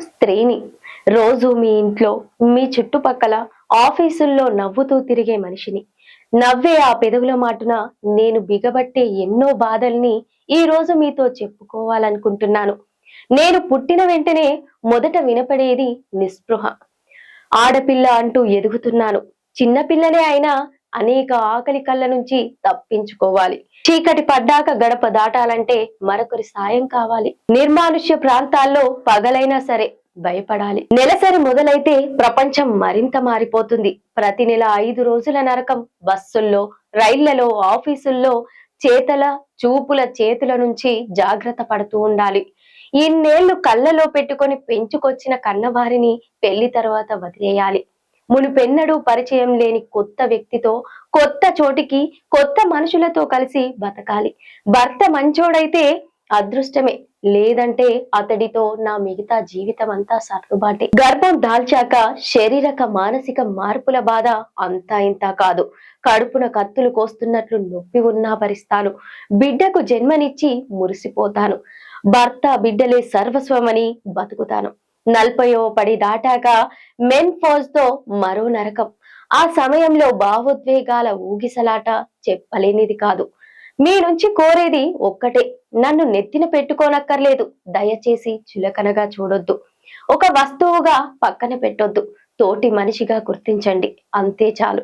స్త్రీని. రోజు మీ ఇంట్లో మీ చుట్టుపక్కల ఆఫీసుల్లో నవ్వుతూ తిరిగే మనిషిని. నవ్వే ఆ పెదవుల మాటున నేను బిగబట్టే ఎన్నో బాధల్ని ఈ రోజు మీతో చెప్పుకోవాలనుకుంటున్నాను. నేను పుట్టిన వెంటనే మొదట వినపడేది నిస్పృహ. ఆడపిల్ల అంటూ ఎదుగుతున్నాను. చిన్నపిల్లనే అయినా అనేక ఆకలి కళ్ళ నుంచి తప్పించుకోవాలి. చీకటి పడ్డాక గడప దాటాలంటే మరొకరి సాయం కావాలి. నిర్మానుష్య ప్రాంతాల్లో పగలైనా సరే భయపడాలి. నెలసరి మొదలైతే ప్రపంచం మరింత మారిపోతుంది. ప్రతి నెల ఐదు రోజుల నరకం బస్సుల్లో రైళ్ళలో ఆఫీసుల్లో చేతల చూపుల చేతుల నుంచి జాగ్రత్త పడుతూ ఉండాలి. ఇన్నేళ్ళు కళ్ళలో పెట్టుకొని పెంచుకొచ్చిన కన్నవారిని పెళ్ళి తర్వాత వదిలేయాలి. మునుపెన్నడూ పరిచయం లేని కొత్త వ్యక్తితో కొత్త చోటికి కొత్త మనుషులతో కలిసి బతకాలి. భర్త మంచోడైతే అదృష్టమే లేదంటే అతడితో నా మిగతా జీవితం అంతా సర్దుబాటే. గర్భం దాల్చాక శారీరక మానసిక మార్పుల బాధ అంతా ఇంత కాదు. కడుపున కత్తులు కోస్తున్నట్లు నొప్పి ఉన్నా భరిస్తాను. బిడ్డకు జన్మనిచ్చి మురిసిపోతాను. భర్త బిడ్డలే సర్వస్వమని బతుకుతాను. నలభైవ పడి దాటాక మెన్ ఫోజ్తో మరో నరకం. ఆ సమయంలో భావోద్వేగాల ఊగిసలాట చెప్పలేనిది కాదు. మీ నుంచి కోరేది ఒక్కటే నన్ను నెత్తిన పెట్టుకోనక్కర్లేదు. దయచేసి చులకనగా చూడొద్దు. ఒక వస్తువుగా పక్కన పెట్టొద్దు. తోటి మనిషిగా గుర్తించండి. అంతే చాలు.